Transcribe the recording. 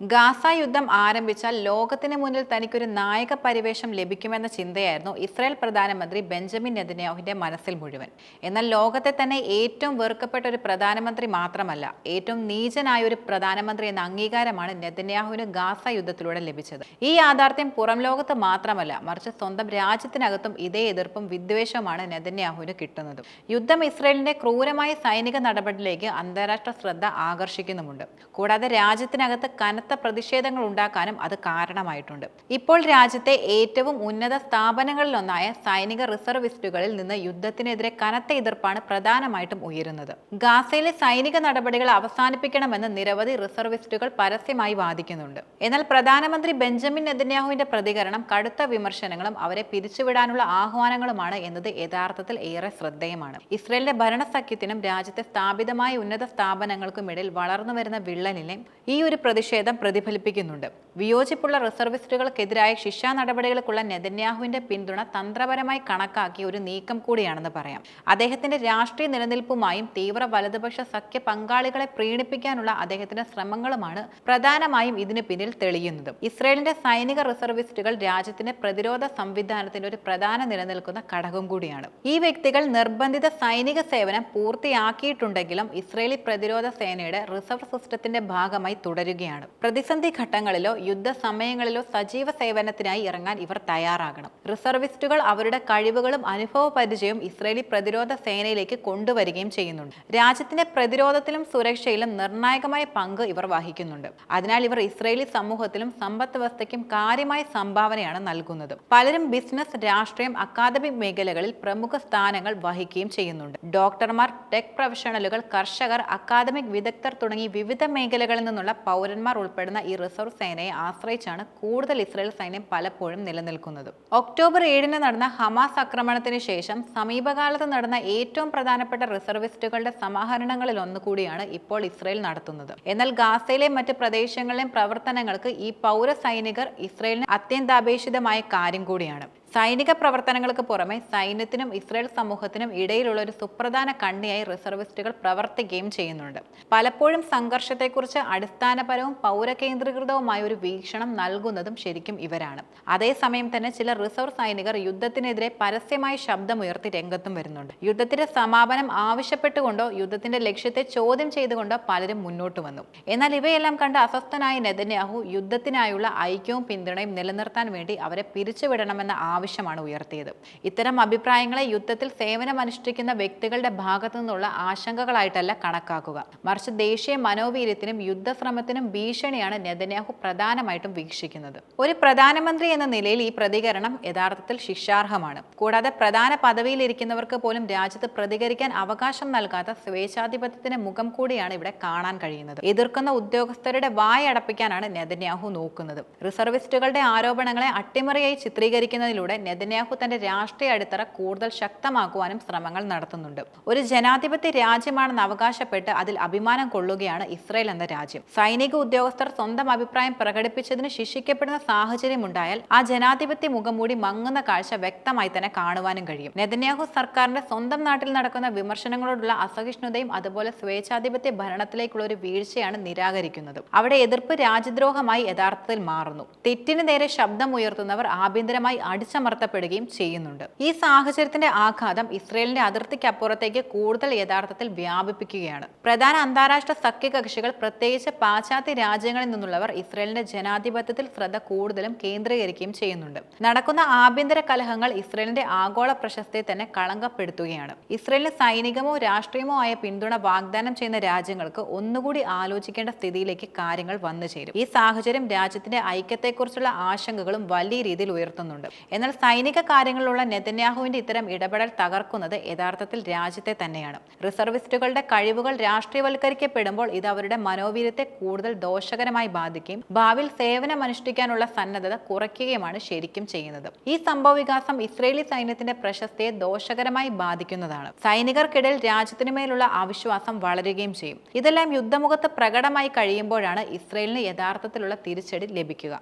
Gaza യുദ്ധം ആരംഭിച്ചാൽ ലോകത്തിന് മുന്നിൽ തനിക്കൊരു നായക പരിവേഷം ലഭിക്കുമെന്ന ചിന്തയായിരുന്നു ഇസ്രായേൽ പ്രധാനമന്ത്രി ബെഞ്ചമിൻ നെതന്യാഹുവിന്റെ മനസ്സിൽ മുഴുവൻ. എന്നാൽ ലോകത്തെ തന്നെ ഏറ്റവും വെറുക്കപ്പെട്ട ഒരു പ്രധാനമന്ത്രി മാത്രമല്ല ഏറ്റവും നീചനായ ഒരു പ്രധാനമന്ത്രി എന്ന അംഗീകാരമാണ് നെതന്യാഹുവിന് ഗാസ യുദ്ധത്തിലൂടെ ലഭിച്ചത്. ഈ യാഥാർത്ഥ്യം പുറം ലോകത്ത് മാത്രമല്ല മറിച്ച് സ്വന്തം രാജ്യത്തിനകത്തും ഇതേ എതിർപ്പും വിദ്വേഷവുമാണ് നെതന്യാഹുവിന് കിട്ടുന്നത്. യുദ്ധം ഇസ്രായേലിന്റെ ക്രൂരമായ സൈനിക നടപടിയിലേക്ക് അന്താരാഷ്ട്ര ശ്രദ്ധ ആകർഷിക്കുന്നുമുണ്ട്. കൂടാതെ രാജ്യത്തിനകത്ത് കനത്ത പ്രതിഷേധങ്ങൾ ഉണ്ടാക്കാനും അത് കാരണമായിട്ടുണ്ട്. ഇപ്പോൾ രാജ്യത്തെ ഏറ്റവും ഉന്നത സ്ഥാപനങ്ങളിലൊന്നായ സൈനിക റിസർവിസ്റ്റുകളിൽ നിന്ന് യുദ്ധത്തിനെതിരെ കനത്ത എതിർപ്പാണ് പ്രധാനമായിട്ടും ഉയരുന്നത്. ഗാസയിലെ സൈനിക നടപടികൾ അവസാനിപ്പിക്കണമെന്ന് നിരവധി റിസർവിസ്റ്റുകൾ പരസ്യമായി വാദിക്കുന്നുണ്ട്. എന്നാൽ പ്രധാനമന്ത്രി ബെഞ്ചമിൻ നെതന്യാഹുവിന്റെ പ്രതികരണം കടുത്ത വിമർശനങ്ങളും അവരെ പിരിച്ചുവിടാനുള്ള ആഹ്വാനങ്ങളുമാണ് എന്നത് യഥാർത്ഥത്തിൽ ഏറെ ശ്രദ്ധേയമാണ്. ഇസ്രയേലിന്റെ ഭരണസഖ്യത്തിനും രാജ്യത്തെ സ്ഥാപിതമായ ഉന്നത സ്ഥാപനങ്ങൾക്കുമിടയിൽ വളർന്നു വരുന്ന വിള്ളലിനെ ഈ ഒരു പ്രതിഷേധം പ്രതിഫലിപ്പിക്കുന്നുണ്ട്. വിയോജിപ്പുള്ള റിസർവിസ്റ്റുകൾക്കെതിരായ ശിക്ഷാ നടപടികൾക്കുള്ള നെതന്യാഹുവിന്റെ പിന്തുണ തന്ത്രപരമായി കണക്കാക്കിയ ഒരു നീക്കം കൂടിയാണെന്ന് പറയാം. അദ്ദേഹത്തിന്റെ രാഷ്ട്രീയ നിലനിൽപ്പുമായും തീവ്ര വലതുപക്ഷ സഖ്യ പങ്കാളികളെ പ്രീണിപ്പിക്കാനുള്ള അദ്ദേഹത്തിന്റെ ശ്രമങ്ങളുമാണ് പ്രധാനമായും ഇതിന് പിന്നിൽ തെളിയുന്നത്. ഇസ്രയേലിന്റെ സൈനിക റിസർവിസ്റ്റുകൾ രാജ്യത്തിന്റെ പ്രതിരോധ സംവിധാനത്തിന്റെ ഒരു പ്രധാന നിലനിൽക്കുന്ന ഘടകം കൂടിയാണ്. ഈ വ്യക്തികൾ നിർബന്ധിത സൈനിക സേവനം പൂർത്തിയാക്കിയിട്ടുണ്ടെങ്കിലും ഇസ്രയേലി പ്രതിരോധ സേനയുടെ റിസർവ് സിസ്റ്റത്തിന്റെ ഭാഗമായി തുടരുകയാണ്. പ്രതിസന്ധി ഘട്ടങ്ങളിലോ യുദ്ധ സമയങ്ങളിലോ സജീവ സേവനത്തിനായി ഇറങ്ങാൻ ഇവർ തയ്യാറാകണം. റിസർവിസ്റ്റുകൾ അവരുടെ കഴിവുകളും അനുഭവ പരിചയവും ഇസ്രയേലി പ്രതിരോധ സേനയിലേക്ക് കൊണ്ടുവരികയും ചെയ്യുന്നുണ്ട്. രാജ്യത്തിന്റെ പ്രതിരോധത്തിലും സുരക്ഷയിലും നിർണായകമായ പങ്ക് ഇവർ വഹിക്കുന്നുണ്ട്. അതിനാൽ ഇവർ ഇസ്രയേലി സമൂഹത്തിലും സമ്പദ് വ്യവസ്ഥയ്ക്കും കാര്യമായ സംഭാവനയാണ് നൽകുന്നത്. പലരും ബിസിനസ് രാഷ്ട്രീയം അക്കാദമിക് മേഖലകളിൽ പ്രമുഖ സ്ഥാനങ്ങൾ വഹിക്കുകയും ചെയ്യുന്നുണ്ട്. ഡോക്ടർമാർ ടെക് പ്രൊഫഷണലുകൾ കർഷകർ അക്കാദമിക് വിദഗ്ധർ തുടങ്ങി വിവിധ മേഖലകളിൽ നിന്നുള്ള പൗരന്മാർ ഉൾപ്പെടുന്ന ഈ റിസർവ് സേനയെ ആശ്രയിച്ചാണ് കൂടുതൽ ഇസ്രായേൽ സൈന്യം പലപ്പോഴും നിലനിൽക്കുന്നത്. ഒക്ടോബർ ഏഴിന് നടന്ന ഹമാസ് ആക്രമണത്തിന് ശേഷം സമീപകാലത്ത് നടന്ന ഏറ്റവും പ്രധാനപ്പെട്ട റിസർവിസ്റ്റുകളുടെ സമാഹരണങ്ങളിൽ ഒന്നുകൂടിയാണ് ഇപ്പോൾ ഇസ്രായേൽ നടത്തുന്നത്. എന്നാൽ ഗാസയിലെ മറ്റ് പ്രദേശങ്ങളിലെയും പ്രവർത്തനങ്ങൾക്ക് ഈ പൗര സൈനികർ ഇസ്രായേലിന് അത്യന്താപേക്ഷിതമായ കാര്യം കൂടിയാണ്. സൈനിക പ്രവർത്തനങ്ങൾക്ക് പുറമെ സൈന്യത്തിനും ഇസ്രയേൽ സമൂഹത്തിനും ഇടയിലുള്ള ഒരു സുപ്രധാന കണ്ണിയായി റിസർവിസ്റ്റുകൾ പ്രവർത്തിക്കുകയും ചെയ്യുന്നുണ്ട്. പലപ്പോഴും സംഘർഷത്തെക്കുറിച്ച് അടിസ്ഥാനപരവും പൗരകേന്ദ്രീകൃതവുമായ ഒരു വീക്ഷണം നൽകുന്നതും ശരിക്കും ഇവരാണ്. അതേസമയം തന്നെ ചില റിസർവ് സൈനികർ യുദ്ധത്തിനെതിരെ പരസ്യമായി ശബ്ദമുയർത്തി രംഗത്തും വരുന്നുണ്ട്. യുദ്ധത്തിന്റെ സമാപനം ആവശ്യപ്പെട്ടുകൊണ്ടോ യുദ്ധത്തിന്റെ ലക്ഷ്യത്തെ ചോദ്യം ചെയ്തുകൊണ്ടോ പലരും മുന്നോട്ട് വന്നു. എന്നാൽ ഇവയെല്ലാം കണ്ട് അസ്വസ്ഥനായ നെതന്യാഹു യുദ്ധത്തിനായുള്ള ഐക്യവും പിന്തുണയും നിലനിർത്താൻ വേണ്ടി അവരെ പിരിച്ചുവിടണമെന്ന ആവശ്യമാണ് ഉയർത്തിയത്. ഇത്തരം അഭിപ്രായങ്ങളെ യുദ്ധത്തിൽ സേവനമനുഷ്ഠിക്കുന്ന വ്യക്തികളുടെ ഭാഗത്തു നിന്നുള്ള ആശങ്കകളായിട്ടല്ല കണക്കാക്കുക. മറിച്ച് ദേശീയ മനോവീര്യത്തിനും യുദ്ധശ്രമത്തിനും ഭീഷണിയാണ് നെതന്യാഹു പ്രധാനമായിട്ടും വീക്ഷിക്കുന്നത്. ഒരു പ്രധാനമന്ത്രി എന്ന നിലയിൽ ഈ പ്രതികരണം യഥാർത്ഥത്തിൽ ശിക്ഷാർഹമാണ്. കൂടാതെ പ്രധാന പദവിയിലിരിക്കുന്നവർക്ക് പോലും രാജ്യത്ത് പ്രതികരിക്കാൻ അവകാശം നൽകാത്ത സ്വേച്ഛാധിപത്യത്തിന് മുഖം കൂടിയാണ് ഇവിടെ കാണാൻ കഴിയുന്നത്. എതിർക്കുന്ന ഉദ്യോഗസ്ഥരുടെ വായ അടപ്പിക്കാനാണ് നെതന്യാഹു നോക്കുന്നത്. റിസർവിസ്റ്റുകളുടെ ആരോപണങ്ങളെ അട്ടിമറിയായി ചിത്രീകരിക്കുന്നതിലൂടെ നെതന്യാഹു തന്റെ രാഷ്ട്രീയ അടിത്തറ കൂടുതൽ ശക്തമാക്കുവാനും ശ്രമങ്ങൾ നടത്തുന്നുണ്ട്. ഒരു ജനാധിപത്യ രാജ്യമാണെന്ന് അവകാശപ്പെട്ട് അതിൽ അഭിമാനം കൊള്ളുകയാണ് ഇസ്രയേൽ എന്ന രാജ്യം. സൈനിക ഉദ്യോഗസ്ഥർ സ്വന്തം അഭിപ്രായം പ്രകടിപ്പിച്ചതിന് ശിക്ഷിക്കപ്പെടുന്ന സാഹചര്യം ഉണ്ടായാൽ ആ ജനാധിപത്യ മുഖംമൂടി മങ്ങുന്ന കാഴ്ച വ്യക്തമായി തന്നെ കാണുവാനും കഴിയും. നെതന്യാഹു സർക്കാരിന്റെ സ്വന്തം നാട്ടിൽ നടക്കുന്ന വിമർശനങ്ങളോടുള്ള അസഹിഷ്ണുതയും അതുപോലെ സ്വേച്ഛാധിപത്യ ഭരണത്തിലേക്കുള്ള ഒരു വീഴ്ചയാണ് നിരാകരിക്കുന്നത്. അവിടെ എതിർപ്പ് രാജ്യദ്രോഹമായി യഥാർത്ഥത്തിൽ മാറുന്നു. തെറ്റിന് നേരെ ശബ്ദം ഉയർത്തുന്നവർ ആഭ്യന്തരമായി അടിച്ചമർത്തപ്പെടുകയും ചെയ്യുന്നുണ്ട്. ഈ സാഹചര്യത്തിന്റെ ആഘാതം ഇസ്രയേലിന്റെ അതിർത്തിക്കപ്പുറത്തേക്ക് കൂടുതൽ യഥാർത്ഥത്തിൽ വ്യാപിപ്പിക്കുകയാണ്. പ്രധാന അന്താരാഷ്ട്ര സഖ്യകക്ഷികൾ പ്രത്യേകിച്ച് പാശ്ചാത്യ രാജ്യങ്ങളിൽ നിന്നുള്ളവർ ഇസ്രയേലിന്റെ ജനാധിപത്യത്തിൽ ശ്രദ്ധ കൂടുതലും കേന്ദ്രീകരിക്കുകയും ചെയ്യുന്നുണ്ട്. നടക്കുന്ന ആഭ്യന്തര കലഹങ്ങൾ ഇസ്രയേലിന്റെ ആഗോള പ്രശസ്തിയെ തന്നെ കളങ്കപ്പെടുത്തുകയാണ്. ഇസ്രയേലിന് സൈനികമോ രാഷ്ട്രീയമോ ആയ പിന്തുണ വാഗ്ദാനം ചെയ്യുന്ന രാജ്യങ്ങൾക്ക് ഒന്നുകൂടി ആലോചിക്കേണ്ട സ്ഥിതിയിലേക്ക് കാര്യങ്ങൾ വന്നു ചേരും. ഈ സാഹചര്യം രാജ്യത്തിന്റെ ഐക്യത്തെക്കുറിച്ചുള്ള ആശങ്കകളും വലിയ രീതിയിൽ ഉയർത്തുന്നുണ്ട്. എന്നാൽ സൈനിക കാര്യങ്ങളിലുള്ള നെതന്യാഹുവിന്റെ ഇത്തരം ഇടപെടൽ തകർക്കുന്നത് യഥാർത്ഥത്തിൽ രാജ്യത്തെ തന്നെയാണ്. റിസർവിസ്റ്റുകളുടെ കഴിവുകൾ രാഷ്ട്രീയവൽക്കരിക്കപ്പെടുമ്പോൾ ഇത് അവരുടെ മനോവീര്യത്തെ കൂടുതൽ ദോഷകരമായി ബാധിക്കുകയും ഭാവിയിൽ സേവനമനുഷ്ഠിക്കാനുള്ള സന്നദ്ധത കുറയ്ക്കുകയുമാണ് ശരിക്കും ചെയ്യുന്നത്. ഈ സംഭവ വികാസം ഇസ്രയേലി സൈന്യത്തിന്റെ പ്രശസ്തിയെ ദോഷകരമായി ബാധിക്കുന്നതാണ്. സൈനികർക്കിടയിൽ രാജ്യത്തിനുമേലുള്ള അവിശ്വാസം വളരുകയും ചെയ്യും. ഇതെല്ലാം യുദ്ധമുഖത്ത് പ്രകടമായി കഴിയുമ്പോഴാണ് ഇസ്രയേലിന് യഥാർത്ഥത്തിലുള്ള തിരിച്ചടി ലഭിക്കുക.